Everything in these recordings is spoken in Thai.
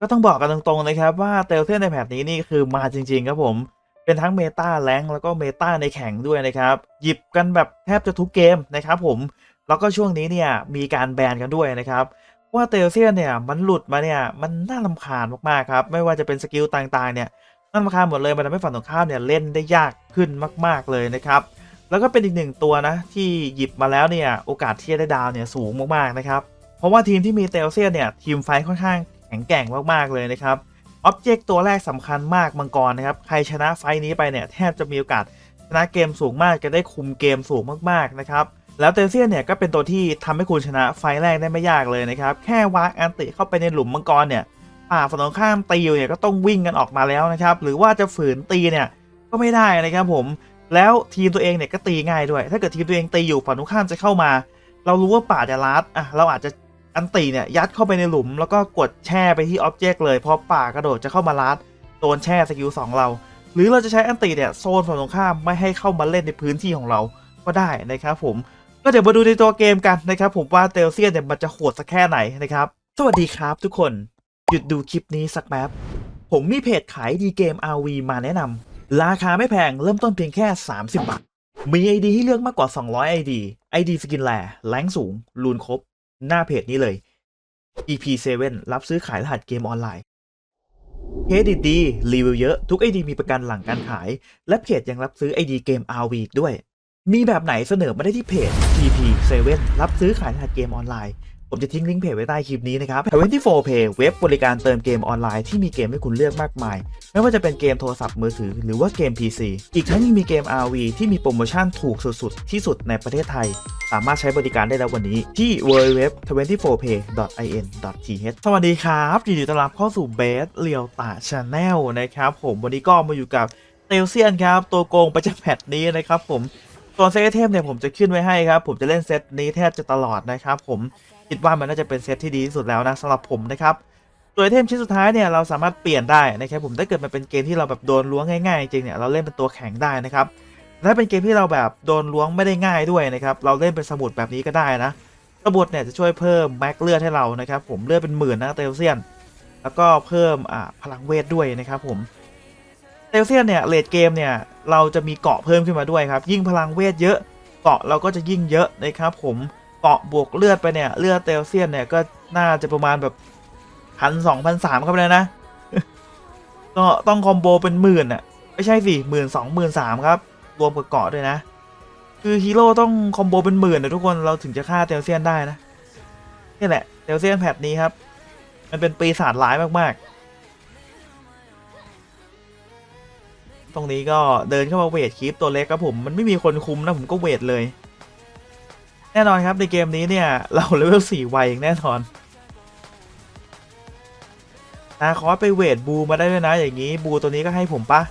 ก็ต้องบอกกันตรงๆนะครับว่าเตลเทนในแพทนี้นี่คือมาจริง ๆ ครับผม เป็นทั้งเมตาแรงแล้วก็เมตาในแข่งด้วยนะครับ หยิบกันแบบแทบจะทุกเกมนะครับผม แล้วก็ช่วงนี้เนี่ยมีการแบนกันด้วยนะครับ ว่าเตลเซียนเนี่ยมันหลุดมาเนี่ยมันน่าลำคาญมากๆครับ ไม่ว่าจะเป็นสกิลต่างๆเนี่ยน่าลำคาญหมดเลยมันทำให้ฝั่งตรงข้ามเนี่ยเล่นได้ยากขึ้นมาก ๆเลยนะครับแล้วก็เป็นอีกหนึ่งตัวนะที่หยิบมาแล้วเนี่ยโอกาสที่จะได้ดาวเนี่ยสูงมากๆนะครับเพราะว่าทีมที่มีเตลเซียนเนี่ยทีมไฟท์ค่อนข้าง แข็งแกร่งมากๆเลยนะครับอ็อบเจกต์ตัวแรกสำคัญมากมังกรนะครับใครชนะไฟนี้ไปเนี่ยแทบจะมีโอกาสชนะเกมสูงมากจะได้คุมเกมสูงมากๆนะครับแล้วเตเซียนเนี่ยก็เป็นตัวที่ทำให้คุณชนะไฟแรกได้ไม่ยากเลยนะครับแค่วางแอนติเข้าไปในหลุมมังกรเนี่ยป่าฝั่งตรงข้ามตีอยู่เนี่ยก็ต้องวิ่งกันออกมาแล้วนะครับหรือว่าจะฝืนตีเนี่ยก็ไม่ได้นะครับผมแล้วทีมตัวเองเนี่ยก็ตีง่ายด้วย ถ้าเกิดทีมตัวเองตีอยู่ฝั่งตรงข้ามจะเข้ามา เรารู้ว่าป่าจะลัดอะเราอาจจะ อันตีเนี่ยยัดเข้าไปในหลุมแล้วก็กดแช่ไปที่อ็อบเจกต์เลยพอป่ากระโดดจะเข้ามาลัดโดนแช่สกิลสองเรา หรือเราจะใช้อันตีเนี่ยโซนฝั่งตรงข้ามไม่ให้เข้ามาเล่นในพื้นที่ของเราก็ได้นะครับผมก็เดี๋ยวมาดูในตัวเกมกันนะครับผมว่าเตลเซียนเนี่ยมันจะโหดสักแค่ไหนนะครับสวัสดีครับทุกคนหยุดดูคลิปนี้สักแป๊บผมมีเพจขายดีเกม RV มาแนะนำราคาไม่แพงเริ่มต้นเพียงแค่ 30 บาทมี ID ให้เลือกมากกว่า 200 ID ID สกินแลแรงสูงรูนครบ หน้าเพจนี้เลย EP7 รับซื้อขายรหัสเกมออนไลน์เครดิตดีรีวิวเยอะทุก ID มีประกันหลังการขาย และเพจยังรับซื้อ ID เกม RV ด้วย มีแบบไหนเสนอมาได้ที่เพจ EP7 รับซื้อขายรหัสเกมออนไลน์ ผมจะทิ้งลิงก์เพจไว้ใต้คลิปนี้นะครับ 24 Play เว็บบริการเติมเกมออนไลน์ที่มีเกมให้คุณเลือกมากมาย ไม่ว่าจะเป็นเกมโทรศัพท์มือถือหรือว่าเกม PC อีกทั้งยังมีเกม RV ที่มีโปรโมชั่นถูกสุดๆ ที่สุดในประเทศไทย สามารถใช้บริการได้แล้ววันนี้ที่ www.24play.in.th สวัสดีครับยินดีต้อนรับเข้าสู่เบสเรียวตาชาแนลนะครับผมวันนี้ก็มาอยู่กับเตลเซียนครับตัวโกงประจำแพทนี้นะครับผมส่วนเซตเทมเนี่ยผมจะขึ้นไว้ให้ครับผมจะเล่นเซตนี้แทบจะตลอดนะครับผม คิดว่ามันน่าจะเป็นเซตที่ดีที่สุดแล้วนะสำหรับผมนะครับตัวไอเทมชิ้นสุดท้ายเนี่ยเราสามารถเปลี่ยนได้นะครับผมถ้าเกิดมันเป็นเกมที่เราแบบโดนล้วงง่ายๆจริงเนี่ยเราเล่นเป็นตัวแข็งได้นะครับถ้าเป็นเกมที่เราแบบโดนล้วงไม่ได้ง่ายด้วยนะครับเราเล่นเป็นสมุดแบบนี้ก็ได้นะสมุดเนี่ยจะช่วยเพิ่มแม็กเลือดให้เรานะครับผมเลือดเป็นหมื่นนะเตลเซียน แล้วก็เพิ่มอ่าพลังเวทด้วยนะครับผมเตลเซียนเนี่ยเลดเกมเนี่ยเราจะมีเกาะเพิ่มขึ้นมาด้วยครับยิ่งพลังเวทเยอะเกาะเราก็จะยิ่งเยอะนะครับผม เกาะบวกเลือดไปเนี่ยเลือดเตลเซียนเนี่ยก็น่าจะประมาณแบบพันสองพันสามครับเลยนะ ก็ต้องคอมโบเป็นหมื่นอะไม่ใช่สิหมื่นสองหมื่นสามครับ รวมกับเกาะด้วยนะ คือฮีโร่ต้องคอมโบเป็นหมื่นนะทุกคนเราถึงจะฆ่าเตลเซียนได้นะนี่แหละเตลเซียนแพทนี้ครับ มันเป็นปีศาจร้ายมากๆ ตรงนี้ก็เดินเข้ามาเวทคีปตัวเล็กครับผมมันไม่มีคนคุมนะผมก็เวทเลย แน่นอนครับในเกมนี้เนี่ย เราเลเวลสี่ไวอย่างแน่นอนนาคอไปเวทบูมาได้ด้วยนะอย่างนี้บูตัวนี้ก็ให้ผมปะ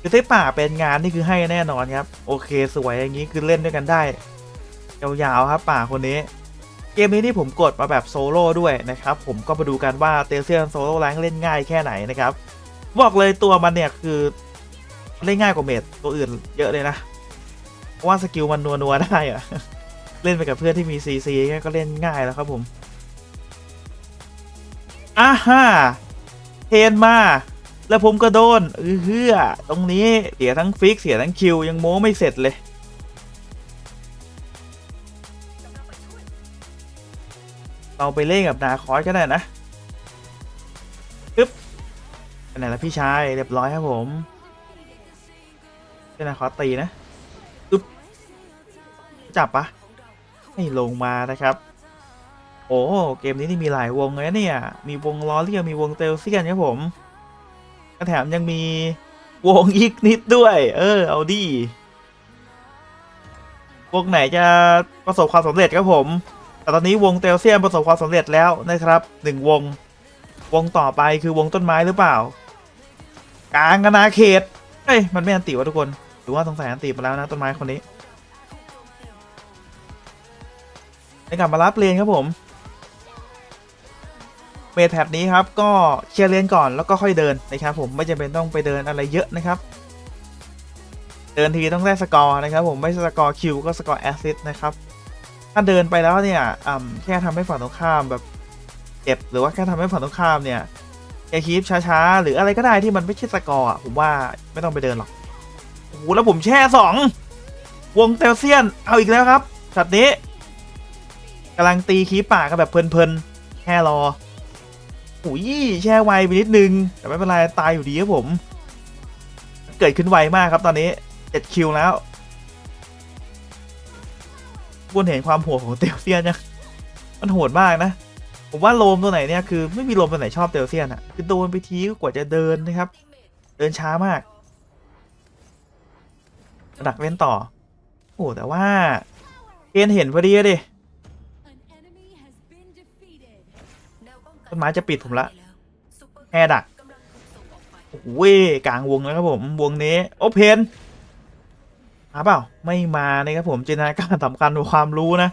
คือเต้ป่าเป็นงานนี่คือให้แน่นอนครับ โอเคสวยอย่างนี้คือเล่นด้วยกันได้ยาวๆครับป่าคนนี้ เกมนี้นี่ผมกดมาแบบโซโล่ด้วยนะครับ ผมก็มาดูกันว่าเตเซียนโซโล่แรงเล่นง่ายแค่ไหนนะครับ บอกเลยตัวมันเนี่ยคือเล่นง่ายกว่าเมดตัวอื่นเยอะเลยนะเพราะว่าสกิลมันนัวนัวๆได้อะ เล่นไปกับเพื่อนที่มีซีซีก็เล่นง่ายแล้วครับผมอ่าฮ่าเทนมา แล้วผมก็โดนเออฮือตรงนี้เสียทั้งฟิกเสียทั้งคิว ยังโม้ไม่เสร็จเลย เราไปเล่นกับนาคอสก็ได้นะปึ๊บไปไหนละพี่ชาย เรียบร้อยครับผมเป็นนาคอตีนะปึ๊บจับปะ ไม่ลงมานะครับ โอ้เกมนี้นี่มีหลายวงเลยเนี่ย มีวงล้อเลียมีวงเตลเซียนครับผมแถมยังมีวงอีกนิดด้วย เออ เอาดีวงไหนจะประสบความสำเร็จครับผม แต่ตอนนี้วงเตลเซียนประสบความสำเร็จแล้วนะครับหนึ่งวง วงต่อไปคือวงต้นไม้หรือเปล่า กลางกนาเขตเฮ้ย มันไม่อันติวะทุกคน หรือว่าสงสัยอันติมาแล้วนะต้นไม้คนนี้ ในกลับมารับเลนครับผมเมทแท็บนี้ครับก็เคลียร์เลนก่อนแล้วก็ค่อยเดินนะครับผมไม่จำเป็นต้องไปเดินอะไรเยอะนะครับ เดินทีต้องได้สกอร์นะครับผมไม่สกอร์คิวก็สกอร์แอสซิสนะครับถ้าเดินไปแล้วเนี่ยแค่ทำให้ฝั่งตรงข้ามแบบเจ็บหรือว่าแค่ทำให้ฝั่งตรงข้ามเนี่ยแกคีปช้าๆ หรืออะไรก็ได้ที่มันไม่ใช่สกอร์ผมว่าไม่ต้องไปเดินหรอกโอ้โหแล้วผมแช่สองวงเตลเซียนเอาอีกแล้วครับช็อตนี้ กำลังตีคีปป่ากันแบบเพลินๆ แค่รอโอ้ยแช่ไวไปนิดนึง แต่ไม่เป็นไร ตายอยู่ดีครับผม เกิดขึ้นไวมากครับตอนนี้7คิวแล้วคุณเห็นความโหดของเตลเซียนยังมันโหดมากนะ ผมว่าโลมตัวไหนเนี่ยคือไม่มีโลมตัวไหนชอบเตลเซียนอะคือโดนไปทีก็กว่าจะเดินนะครับ เดินช้ามากดักเล่นต่อ โอ้แต่ว่าเคนเห็นพอดีอะดิ ต้นไม้จะปิดผมละแอร์ดักโอ้โหกลางวงแล้วครับผมวงนี้โอเพนมาเปล่าไม่มานะครับผมจินตนาการสำคัญกว่าความรู้นะ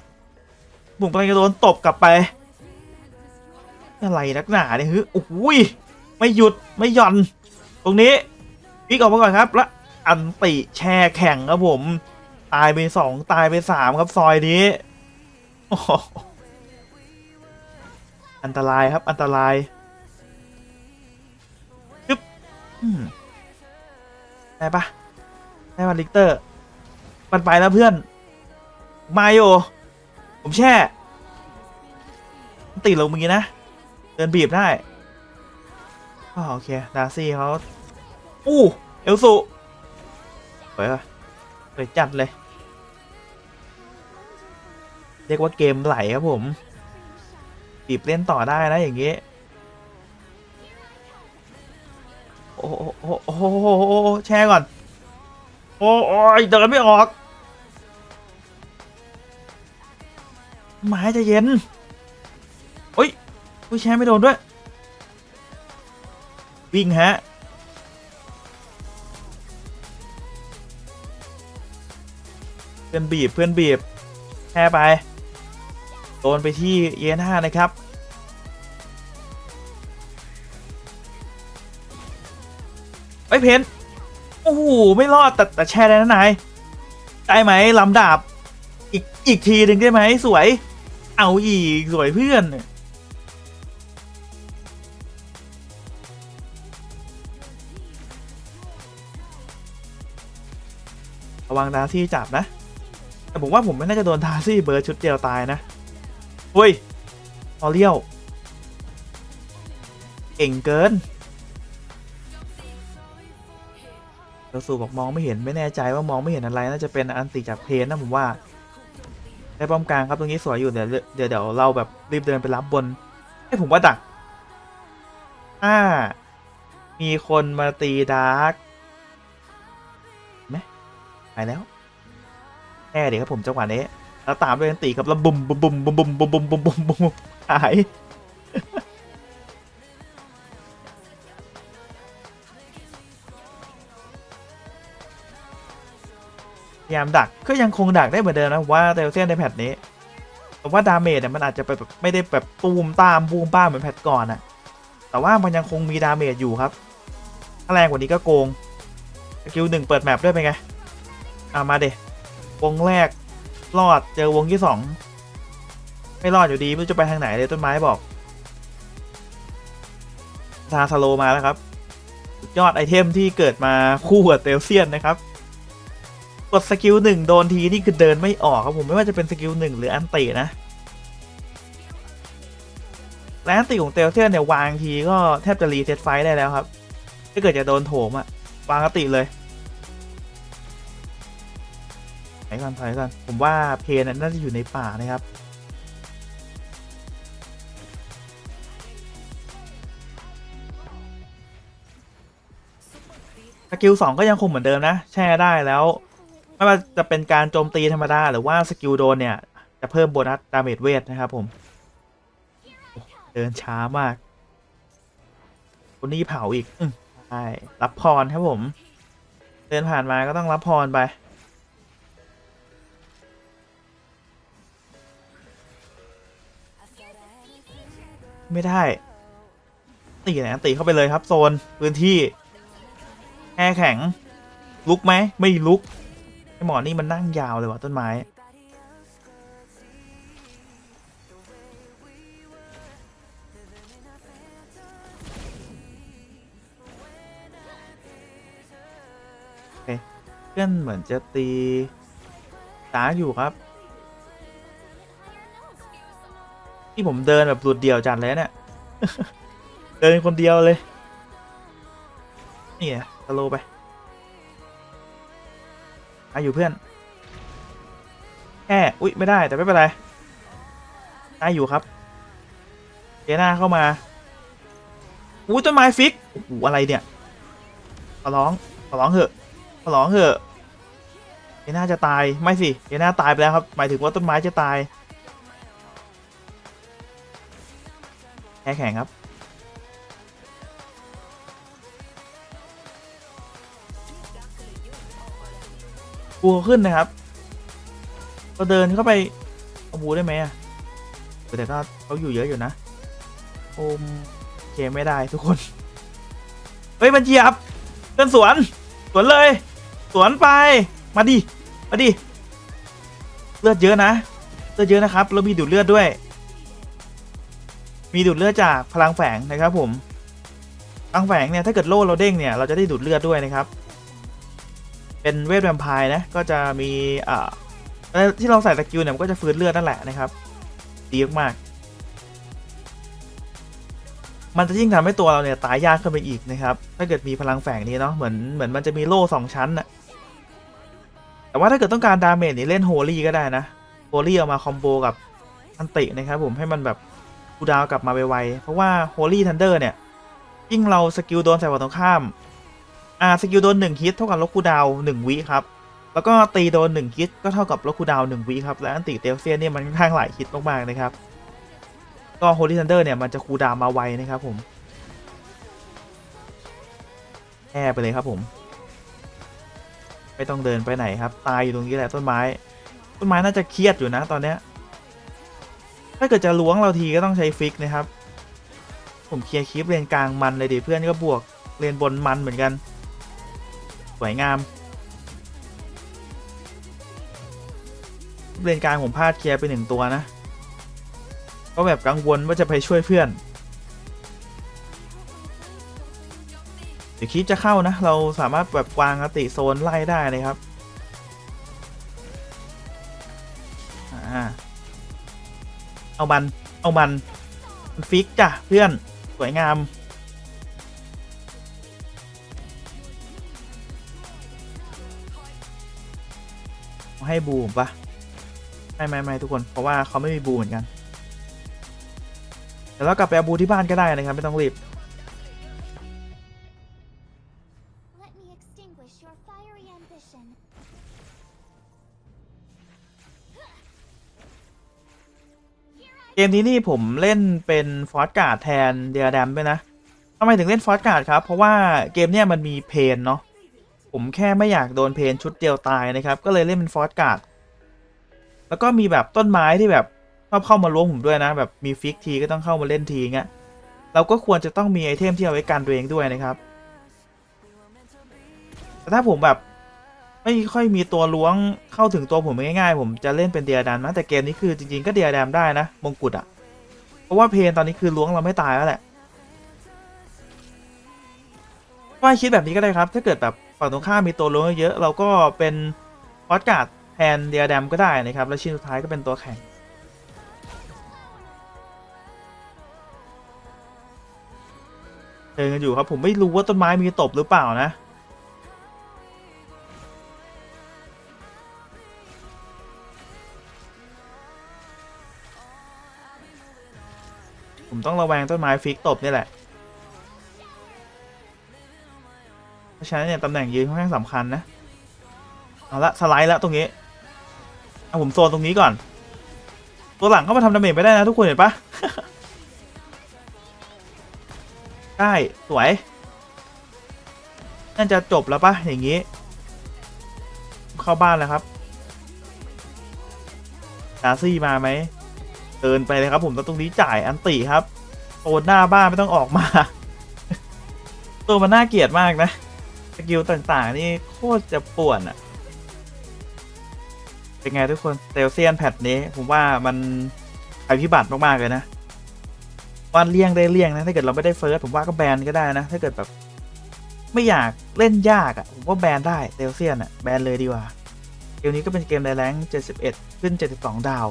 ผมกำลังจะโดนตบกลับไป อะไรนักหนาเนี่ยฮึโอ้ยไม่หยุดไม่หย่อน ตรงนี้พิกออกมาก่อนครับ แล้วอันติแช่แข่งครับผม ตายไปสองตายไปสามครับซอยนี้โอันตรายครับ อันตรายจึ๊บได้ปะได้ปะลิกเตอร์ มันไปแล้วเพื่อน มาโยผมแช่ติดลงมือนะ เดินบีบได้อ๋อโอเค ดาซี่เขาอู้ เอลสุสวยปะสวยจัดเลย เรียกว่าเกมไหลครับผม บีบเล่นต่อได้นะอย่างงี้ โอ้โหโอ้โหโอ้โหโอ้โหแช่ก่อนโอ้โอ้ยเดินไม่ออก ไม้ใจะเย็นโอ้ยอุ้ยแช่ไม่โดนด้วย วิ่งฮะเพื่อนบีบเพื่อนบีบแช่ไป โดนไปที่เยนห้านะครับไอเพนโอ้โห ไม่รอด แต่แต่แช่ได้นะนาย ได้ไหมลำดาบ อีกอีกทีหนึ่งได้ไหมสวย เอาอีก สวยเพื่อนระวังดาซี่จับนะ แต่ผมว่าผมไม่น่าจะโดนดาซี่เบิร์ดชุดเดียวตายนะ เฮ้ยออเลี้ยวเก่งเกินเราสู่บอกมองไม่เห็นไม่แน่ใจว่ามองไม่เห็นอะไรน่าจะเป็นอันติจากเพนนะผมว่าได้ป้อมกลางครับตรงนี้สวยอยู่เดี๋ยวเดี๋ยวเดี๋ยวเราแบบรีบเดินไปรับบนให้ผมว่าดักถ้ามีคนมาตีดาร์กไหมไปแล้วแน่เดี๋ยวครับผมจังหวะนี้ แล้วตามด้วยอันตีครับแล้วบุมบุมบุมบุมบุมบุมบุมบุมบุมบุมหายพยายามดักก็ยังคงดักได้เหมือนเดิมนะว่าเตลเซียนในแพทนี้แต่ว่าดาเมจเนี่ยมันอาจจะแบบไม่ได้แบบตูมตามบูมป้าเหมือนแพทก่อนอะแต่ว่ามันยังคงมีดาเมจอยู่ครับ ถ้าแรงกว่านี้ก็โกงสกิลหนึ่งเปิดแมปด้วยเป็นไงอ่ามาเดวงแรก รอดเจอวงที่สองไม่รอดอยู่ดีไม่รู้จะไปทางไหนเลยต้นไม้บอกทาสโลมาแล้วครับ ยอดไอเทมที่เกิดมาคู่กับเตลเซียนนะครับ กดสกิลหนึ่งโดนทีนี่คือเดินไม่ออกครับผมไม่ว่าจะเป็นสกิลหนึ่งหรืออันตินะและอันติของเตลเซียนเนี่ยวางทีก็แทบจะรีเซ็ตไฟได้แล้วครับ ถ้าเกิดจะโดนโถมอะวางอันติเลย ถอยก่อนถอยก่อน ผมว่าเพนน่าจะอยู่ในป่านะครับ สกิลสองก็ยังคงเหมือนเดิมนะ แช่ได้แล้ว ไม่ว่าจะเป็นการโจมตีธรรมดา หรือว่าสกิลโดนเนี่ย จะเพิ่มโบนัสดาเมจเวทนะครับผม เดินช้ามากคนนี้เผาอีกใช่รับพรครับผม เดินผ่านมาก็ต้องรับพรไป ไม่ได้ ตีไหนตีเข้าไปเลยครับโซนพื้นที่แค่แข็ง ลุกไหมไม่ลุกไอหมอนี่มันนั่งยาวเลยว่ะต้นไม้เพื่อนเหมือนจะตีตาอยู่ครับ ที่ผมเดินแบบหลุดเดี่ยวจัดเลยเนี่ย เดินคนเดียวเลย นี่ไงสโลว์ไปอาอยู่เพื่อน แค่อุ๊ย ไม่ได้แต่ไม่เป็นไรได้อยู่ครับเจน่าเข้ามาอุ้ยต้นไม้ฟิกโอ้โหอะไรเนี่ยขอร้องขอร้องเถอะขอร้องเถอะเจน่าจะตายไม่สิเจน่าตายไปแล้วครับ หมายถึงว่าต้นไม้จะตาย แค่แข็งครับ กลัวขึ้นนะครับเราเดินเข้าไปเอาบูได้ไหมอะแต่ก็เขาอยู่เยอะอยู่นะ โอมเคไม่ได้ทุกคน เฮ้ยมันเหยียบเดินสวน สวนเลย สวนไป มาดิ มาดิ เลือดเยอะนะ เลือดเยอะนะครับแล้วมีดูดเลือดด้วย มีดูดเลือดจากพลังแฝงนะครับผมพลังแฝงเนี่ยถ้าเกิดโล่เราเด้งเนี่ยเราจะได้ดูดเลือดด้วยนะครับ เป็นเวทแวมไพร์นะก็จะมีอ่าที่เราใส่สกิลเนี่ยมันก็จะฟื้นเลือดนั่นแหละนะครับดีมากมันจะยิ่งทำให้ตัวเราเนี่ยตายยากขึ้นไปอีกนะครับ ถ้าเกิดมีพลังแฝงนี้เนาะ เหมือนเหมือนมันจะมีโล่สองชั้นนะแต่ว่าถ้าเกิดต้องการดาเมจนี่เล่นโฮลี่ก็ได้นะ โฮลี่เอามาคอมโบกับอันตินะครับผมให้มันแบบ คูดาวกลับมาไวๆ เพราะว่าโฮลี่ทันเดอร์เนี่ย ยิ่งเราสกิลโดนใส่ฝั่งตรงข้าม อ่าสกิลโดนหนึ่งฮิตเท่ากับลบคูดาวน์หนึ่งวิครับ แล้วก็ตีโดนหนึ่งฮิตก็เท่ากับลบคูดาวน์หนึ่งวิครับ และอันติเตลเซียนเนี่ยมันค่อนข้างหลายฮิตมากๆนะครับ ก็โฮลี่ทันเดอร์เนี่ยมันจะคูดาวมาไวนะครับผมแค่ไปเลยครับผม ไม่ต้องเดินไปไหนครับ ตายอยู่ตรงนี้แหละต้นไม้ ต้นไม้น่าจะเครียดอยู่นะตอนเนี้ย ถ้าเกิดจะล้วงเราทีก็ต้องใช้ฟิกนะครับ ผมเคลียร์คลิปเลนกลางมันเลยดิเพื่อนก็บวกเลนบนมันเหมือนกัน สวยงาม เลนกลางผมพลาดเคลียร์ไปหนึ่งตัวนะ ก็แบบกังวลว่าจะไปช่วยเพื่อนเดี๋ยวคิดจะเข้านะ เราสามารถแบบวางอติโซนไล่ได้เลยครับ เอามัน เอามัน มันฟิกจ้ะเพื่อน สวยงาม ให้บูมปะไม่ไม่ไม่ทุกคน เพราะว่าเขาไม่มีบูเหมือนกันเดี๋ยวเรากลับไปเอาบูที่บ้านก็ได้นะครับ ไม่ต้องรีบ มนี้นี่ผมเล่นเป็นฟอร์สการ์ดแทนเดียแดมด้วยนะทำไมถึงเล่นฟอร์สการ์ดครับ เพราะว่าเกมเนี้ยมันมีเพนเนาะผมแค่ไม่อยากโดนเพนชุดเดียวตายนะครับ ก็เลยเล่นเป็นฟอร์สการ์ดแล้วก็มีแบบต้นไม้ที่แบบชอบเข้ามาล้วงผมด้วยนะ แบบมีฟิกทีก็ต้องเข้ามาเล่นทีเงี้ยเราก็ควรจะต้องมีไอเทมที่เอาไว้กันตัวเองด้วยนะครับแต่ถ้าผมแบบ ไม่ค่อยมีตัวล้วงเข้าถึงตัวผมง่ายๆ ผมจะเล่นเป็นเดียดันนะแต่เกมนี้คือจริงๆก็เดียดัมได้นะมงกุฎอะเพราะว่าเพนตอนนี้คือล้วงเราไม่ตายแล้วแหละว่าคิดแบบนี้ก็ได้ครับ ถ้าเกิดแบบฝั่งตรงข้ามมีตัวล้วงเยอะเราก็เป็นฟอสการ์ดแทนเดียดัมก็ได้นะครับแล้วชิ้นสุดท้ายก็เป็นตัวแข่งเดินกันอยู่ครับผมไม่รู้ว่าต้นไม้มีตบหรือเปล่านะ ต้องระแวงต้นไม้ฟิกตบนี่แหละ เพราะฉะนั้นเนี่ยตำแหน่งยืนค่อนข้างสำคัญนะ เอาละสไลด์แล้วตรงนี้เอาผมโซนตรงนี้ก่อน ตัวหลังเข้ามาทำดาเมจไม่ได้นะทุกคนเห็นปะได้สวยน่าจะจบแล้วปะอย่างนี้ เข้าบ้านแล้วครับดาซี่มาไหม เดินไปเลยครับผมแล้วตรงนี้จ่ายอันติครับโซนหน้าบ้านไม่ต้องออกมา ตัวมันน่าเกลียดมากนะสกิลต่างๆ นี่โคตรจะป่วนอะเป็นไงทุกคนเซลเซียนแพทนี้ ผมว่ามันภัยพิบัติมากๆเลยนะวันเลี่ยงได้เลี่ยงนะ ถ้าเกิดเราไม่ได้เฟิร์สผมว่าก็แบนก็ได้นะ ถ้าเกิดแบบ ไม่อยากเล่นยากอะ่ะ ผมว่าแบนได้เตลเซียนอะ่ะแบนเลยดีกว่า เกมนี้ก็เป็นเกมในแรงค์71 ขึ้น 72 ดาว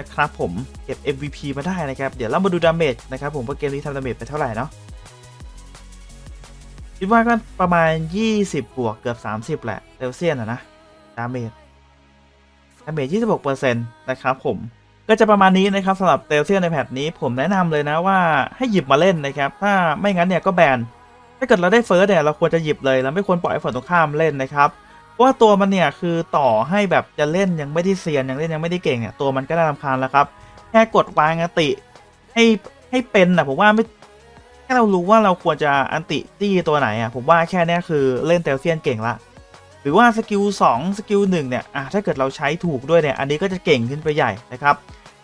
นะครับผมเก็บ MVP มาได้นะครับ เดี๋ยวเรามาดูดาเมจนะครับผมว่าเกมนี้ทำดาเมจไปเท่าไหร่เนาะคิดว่าก็ประมาณ 20 บวกเกือบ 30 แหละเตลเซียนอะนะ ดาเมจ ดาเมจ 26%นะครับผม ก็จะประมาณนี้นะครับสำหรับเตลเซียนในแพทนี้ผมแนะนำเลยนะว่าให้หยิบมาเล่นนะครับ ถ้าไม่งั้นเนี่ยก็แบน ถ้าเกิดเราได้เฟิร์สเนี่ยเราควรจะหยิบเลยเราไม่ควรปล่อยให้ฝั่งตรงข้ามเล่นนะครับ ราะว่าตัวมันเนี่ยคือต่อให้แบบจะเล่นยังไม่ได้เซียนยังเล่นยังไม่ได้เก่งเนี่ยตัวมันก็น่ารำคาญแล้วครับ แค่กดวางอันติ ให้ให้เป็นนะผมว่าไม่แค่เรารู้ว่าเราควรจะอันติตี้ตัวไหนอะผมว่าแค่เนี้ยคือเล่นเตลเซียนเก่งละหรือว่าสกิล2สกิล1เนี่ยอะถ้าเกิดเราใช้ถูกด้วยเนี่ยอันนี้ก็จะเก่งขึ้นไปใหญ่นะครับ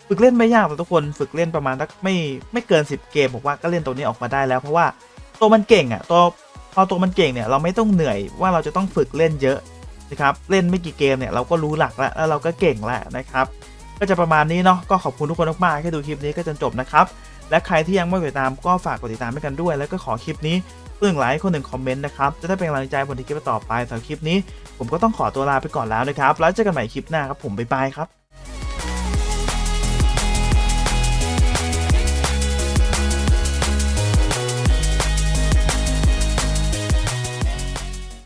ฝึกเล่นไม่ยากหรอกทุกคนฝึกเล่นประมาณไม่ไม่เกิน 10 เกมผมว่าก็เล่นตัวนี้ออกมาได้แล้วเพราะว่าตัวมันเก่งอะตัวพอตัวมันเก่งเนี่ยเราไม่ต้องเหนื่อยว่าเราจะต้องฝึกเล่นเยอะ นะครับเล่นไม่กี่เกมเนี่ยเราก็รู้หลักแล้วแล้วเราก็เก่งแล้วนะครับก็จะประมาณนี้เนาะก็ขอบคุณทุกคนมากๆที่ดูคลิปนี้ก็จนจบนะครับและใครที่ยังไม่กดติดตามก็ฝากกดติดตามให้กันด้วย แล้วก็ขอคลิปนี้คนหนึ่งไลค์คนหนึ่งคอมเมนต์นะครับจะได้เป็นกำลังใจบนที่คลิปต่อไปสำหรับคลิปนี้ ผมก็ต้องขอตัวลาไปก่อนแล้วนะครับแล้วเจอกันใหม่คลิปหน้าครับผมบ๊ายบายครับ